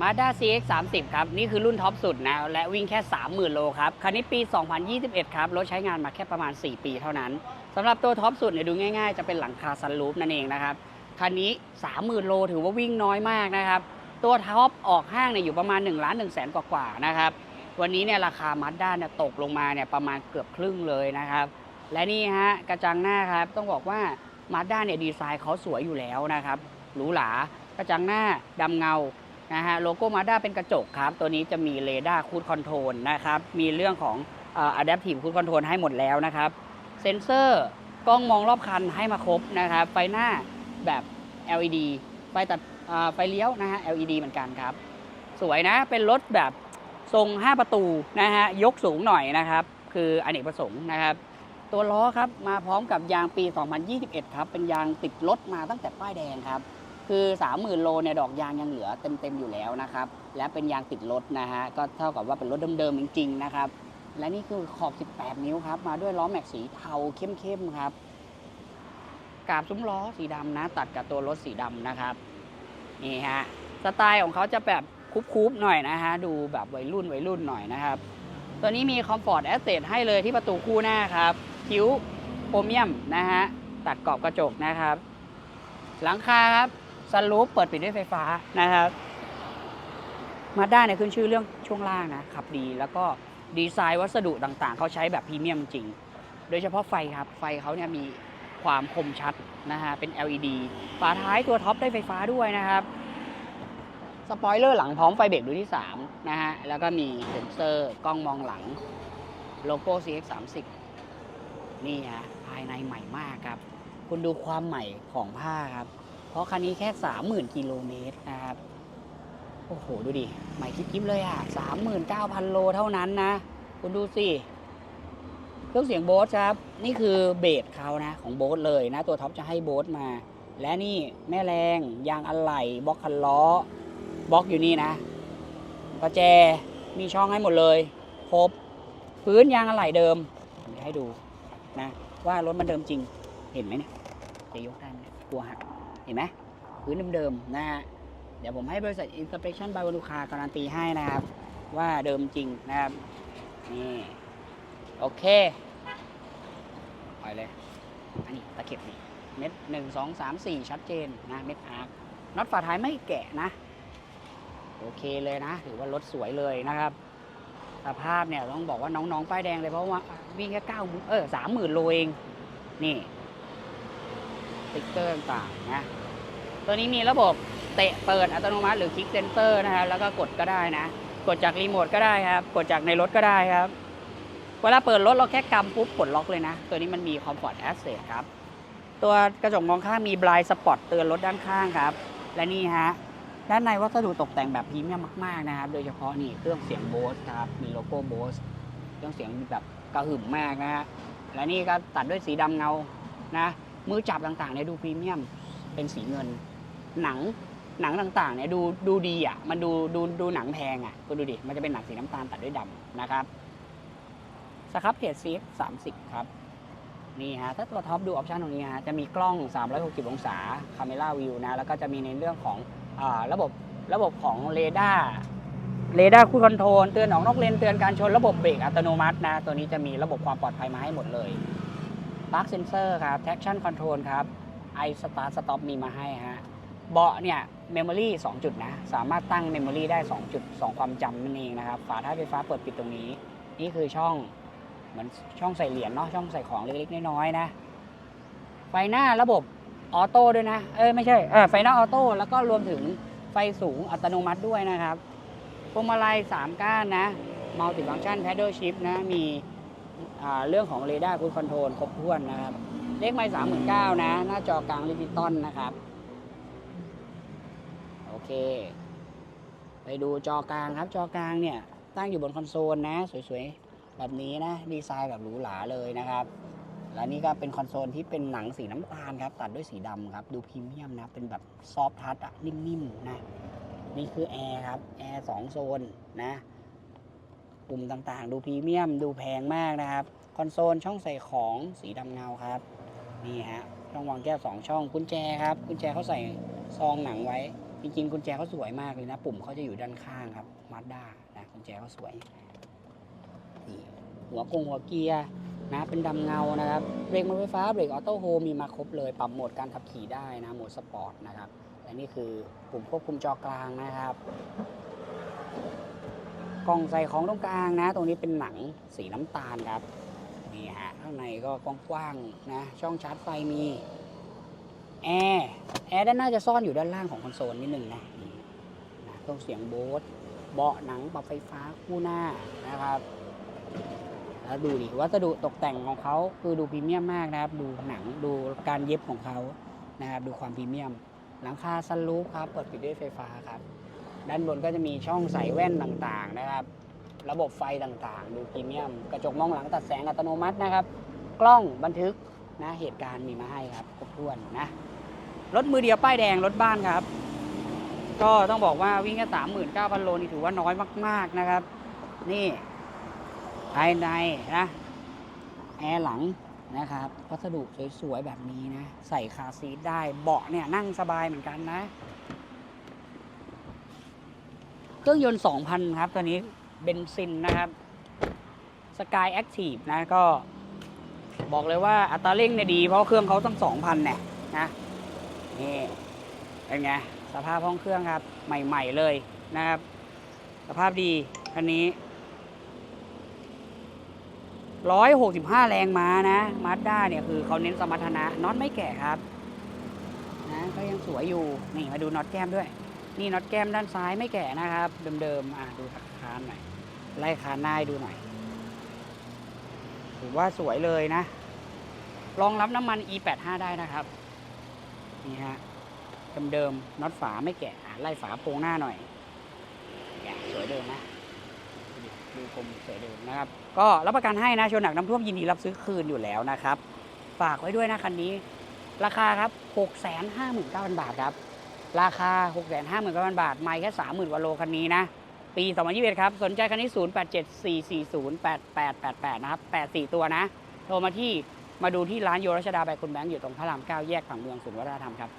Mazda CX 30ครับ นี่คือรุ่นท็อปสุดนะ และวิ่งแค่ 30,000 โลครับ คันนี้ปี 2021 ครับ รถใช้งานมาแค่ประมาณ 4 ปีเท่านั้นสำหรับตัวท็อปสุดเนี่ยดูง่ายๆ จะเป็นหลังคาซันรูฟนั่นเองนะครับ คันนี้ 30,000 โลถือว่าวิ่งน้อยมากนะครับ ตัวท็อปออกห้างเนี่ยอยู่ประมาณ1ล้าน1แสนกว่าๆนะครับวันนี้เนี่ยราคา Mazda เนี่ยตกลงมาเนี่ยประมาณเกือบครึ่งเลยนะครับ และนี่ฮะกระจังหน้าครับ ต้องบอกว่า Mazda เนี่ยดีไซน์เขาสวยอยู่แล้วนะครับหรูหรากระจังหน้าดำเงา นะฮะโลโก้มาด้าเป็นกระจกครับ ตัวนี้จะมีเรดาร์คูดคอนโทรลนะครับ มีเรื่องของอ่อ adaptive cruise control ให้หมดแล้วนะครับเซ็นเซอร์กล้องมองรอบคันให้มาครบนะครับ ไฟหน้าแบบ LED ไฟตัดไฟเลี้ยวนะฮะ LED เหมือนกันครับ สวยนะ เป็นรถแบบทรง 5 ประตูนะฮะ ยกสูงหน่อยนะครับ คืออเนกประสงค์นะครับ ตัวล้อครับ มาพร้อมกับยางปี 2021 ครับ เป็นยางติดรถมาตั้งแต่ป้ายแดงครับ คือ 30,000 โลเนี่ยดอกยางยังเหลือเต็มๆอยู่แล้วนะครับ และเป็นยางติดรถนะฮะ ก็เท่ากับว่าเป็นรถเดิมๆจริงๆนะครับ และนี่คือขอบ 18 นิ้วครับ มาด้วยล้อแม็กสีเทาเข้มๆครับ กาบซุ้มล้อสีดำนะ ตัดกับตัวรถสีดำนะครับ นี่ฮะ สไตล์ของเขาจะแบบคุบๆหน่อยนะฮะ ดูแบบวัยรุ่นวัยรุ่นหน่อยนะครับ ตัวนี้มีคอมฟอร์ตแอสเซทให้เลยที่ประตูคู่หน้าครับ คิ้วโครเมียมนะฮะ ตัดกรอบกระจกนะครับ หลังคาครับ สลูปเปิดปิดด้วยไฟฟ้านะครับมาด้าเนี่ยขึ้นชื่อเรื่องช่วงล่างนะขับดีแล้วก็ดีไซน์วัสดุต่างๆ เขาใช้แบบพรีเมียมจริง โดยเฉพาะไฟครับ ไฟเขาเนี่ยมีความคมชัดนะฮะเป็น LED ฝาท้ายตัวท็อปได้ไฟฟ้าด้วยนะครับสปอยเลอร์หลังพร้อมไฟเบรกดูที่ 3 นะฮะ แล้วก็มีเซ็นเซอร์กล้องมองหลัง โลโก้ CX 30นี่ฮะ ภายในใหม่มากครับ คุณดูความใหม่ของผ้าครับ เพราะคันนี้แค่ 30,000กิโลเมตรนะครับ โอ้โห ดูดิ ใหม่กิ๊บๆเลยอะ39,000 โลเท่านั้นนะ คุณดูสิเครื่องเสียงโบสครับ นี่คือเบสเขานะ ของโบสเลยนะ ตัวท็อปจะให้โบสมา และนี่แม่แรงยางอะไหล่บล็อกคันล้อบล็อกอยู่นี่นะประแจมีช่องให้หมดเลยครบพื้นยางอะไหล่เดิมผมจะให้ดูนะ ว่ารถมันเดิมจริงเห็นไหมเนี่ยจะยกได้ไหมกลัวหัก ห็นไหมพื้นเดิมๆนะฮะเดี๋ยวผมให้บริษัท Inspection by วารุคาการันตีให้นะครับ ว่าเดิมจริงนะครับนี่โอเคปล่อยเลยอันนี้ตะเข็บนี่เม็ดหนึ่งสองสามสี่ชัดเจนนะเม็ดอาร์คน็อตฝาท้ายไม่แกะนะ โอเคเลยนะ ถือว่ารถสวยเลยนะครับสภาพเนี่ยต้องบอกว่าน้องๆป้ายแดงเลยเพราะว่าวิ่งแค่เก้าเออสามหมื่นโลเอง นี่ ติ๊กเกอร์ต่างๆนะ ตัวนี้มีระบบเตะเปิดอัตโนมัติหรือคลิกเซนเซอร์นะครับแล้วก็กดก็ได้นะ กดจากรีโมทก็ได้ครับ กดจากในรถก็ได้ครับ เวลาเปิดรถเราแค่กำปุ๊บกดล็อกเลยนะ ตัวนี้มันมี Comfort Access ครับ ตัวกระจกมองข้างมี Blind Spot เตือนรถด้านข้างครับ และนี่ฮะด้านในวัสดุตกแต่งแบบพรีเมียมมาก ๆ นะครับ โดยเฉพาะนี่เครื่องเสียงโบสครับ มีโลโก้โบสเครื่องเสียงแบบกระหึ่มมากนะฮะ และนี่ก็ตัดด้วยสีดำเงา นะ มือจับต่างๆเนี่ยดูพรีเมียม เป็นสีเงิน หนังหนังต่างๆเนี่ยดูดูดีอะมันดูดูดูหนังแพงอะก็ดูดิมันจะเป็นหนังสีน้ำตาลตัดด้วยดำนะครับสครับเพจซีฟ30ครับนี่ฮะถ้าตัวท็อปดูออปชันตรงนี้ฮะจะมีกล้อง 360 องศาคาเมล่าวิวนะแล้วก็จะมีในเรื่องของอระบบระบบของเรดาร์เรดาร์คูดคอนโทรลเตือนออกนอกเลนเตือนการชนระบบเบรกอัตโนมัตินะ ตัวนี้จะมีระบบความปลอดภัยมาให้หมดเลยปลั๊กเซนเซอร์ครับ traction control ครับ i start stop มีมาให้ฮะ เบาะเนี่ย memory 2จุดนะสามารถตั้ง memory ได้ 2 จุด 2 ความจำนั่นเองนะครับ ฝาท้ายไฟฟ้าเปิดปิดตรงนี้ นี่คือช่องเหมือนช่องใส่เหรียญเนาะช่องใส่ของเล็กๆน้อยๆนะ ไฟหน้าระบบออโต้ด้วยนะ เอ้ยไม่ใช่ไฟหน้าออโต้แล้วก็รวมถึงไฟสูงอัตโนมัติด้วยนะครับพวงมาลัย3 ก้านนะ multi function paddle shift นะมีเรื่องของเรดาร์คูดคอนโทรลครบถ้วนนะครับ เลขไม้สามหมื่นเก้านะ หน้าจอกลางดิจิตอลนะครับ เค ไปดูจอกลางครับ จอกลางเนี่ย ตั้งอยู่บนคอนโซลนะ สวยๆ แบบนี้นะ ดีไซน์แบบหรูหราเลยนะครับ และนี่ก็เป็นคอนโซลที่เป็นหนังสีน้ำตาลครับ ตัดด้วยสีดำครับ ดูพรีเมียมนะ เป็นแบบซอฟทัชอะนิ่มๆนะ นี่คือแอร์ครับ แอร์สองโซนนะปุ่มต่างๆ ดูพรีเมียม ดูแพงมากนะครับ คอนโซลช่องใส่ของสีดำเงาครับ นี่ฮะช่องวางแก้วสองช่องกุญแจครับกุญแจเขาใส่ซองหนังไว้ จริงๆกุญแจเขาสวยมากเลยนะ ปุ่มเขาจะอยู่ด้านข้างครับมาด้านะกุญแจเขาสวยนี่หัวกงหัวเกียร์นะเป็นดำเงานะครับเบรกมือไฟฟ้าเบรกออโต้โฮมีมาครบเลยปรับโหมดการขับขี่ได้นะโหมดสปอร์ตนะครับและนี่คือปุ่มควบคุมจอกลางนะครับ กล่องใส่ของตรงกลางนะ ตรงนี้เป็นหนังสีน้ำตาลครับนี่ฮะข้างในก็กว้างๆนะช่องชาร์จไฟมี แอร์แอร์ด้านหน้าจะซ่อนอยู่ด้านล่างของคอนโซลนิดหนึ่งนะนะเครื่องเสียงโบสเบาะหนังปรับไฟฟ้าคู่หน้านะครับ แล้วดูดิวัสดุตกแต่งของเขาคือดูพรีเมียมมากนะครับ ดูหนังดูการเย็บของเขานะครับดูความพรีเมียม หลังคาซันรูฟครับเปิดปิดด้วยไฟฟ้าครับ ด้านบนก็จะมีช่องใส่แว่นต่างๆนะครับ ระบบไฟต่างๆ ดูพรีเมียม กระจกมองหลังตัดแสงอัตโนมัตินะครับ กล้องบันทึกนะเหตุการณ์มีมาให้ครับครบถ้วนนะ รถมือเดียวป้ายแดงรถบ้านครับ ก็ต้องบอกว่าวิ่งแค่สามหมื่นเก้าพันโลนี่ถือว่าน้อยมาก ๆนะครับ นี่ภายในนะแอร์หลังนะครับวัสดุสวยๆแบบนี้นะ ใส่คาร์ซีทได้เบาะเนี่ยนั่งสบายเหมือนกันนะ เครื่องยนต์ 2,000 ครับ ตัวนี้เบนซินนะครับ Sky Active นะก็ บอกเลยว่าอัตราเร่งเนี่ยดี เพราะเครื่องเขาตั้ง 2,000เนี่ยนะ นี่เป็นไงสภาพห้องเครื่องครับ ใหม่ ๆ เลยนะครับ สภาพดีคันนี้165แรงม้านะมาด้าเนี่ยคือเขาเน้นสมรรถนะน็อตไม่แก่ครับนะก็ยังสวยอยู่นี่มาดูน็อตแก้มด้วย นี่น็อตแก้มด้านซ้ายไม่แก่นะครับ เดิมๆอะดูคานหน่อยไล่คานหน้าดูหน่อยถือว่าสวยเลยนะรองรับน้ำมัน E85 ได้นะครับ นี่ฮะเดิมๆน็อตฝาไม่แกะไล่ฝาโปรงหน้าหน่อยเนี่ยสวยเดิมนะดูคมสวยเดิมนะครับ ก็รับประกันให้นะชนหนักน้ำท่วมยินดีรับซื้อคืนอยู่แล้วนะครับ ฝากไว้ด้วยนะคันนี้ ราคาครับ 659,000 บาทครับ ราคา 659,000 บาท ไม่แค่ 30,000กว่าโลคันนี้นะ ปี2021ครับ สนใจคันนี้ 0874408888 นะครับ 84 ตัวนะ โทรมาที่ มาดูที่ร้านโยรัชดาบายคุณแบงค์อยู่ตรงพระราม9แยกฝั่งเมืองศูนย์วัฒนธรรมครับ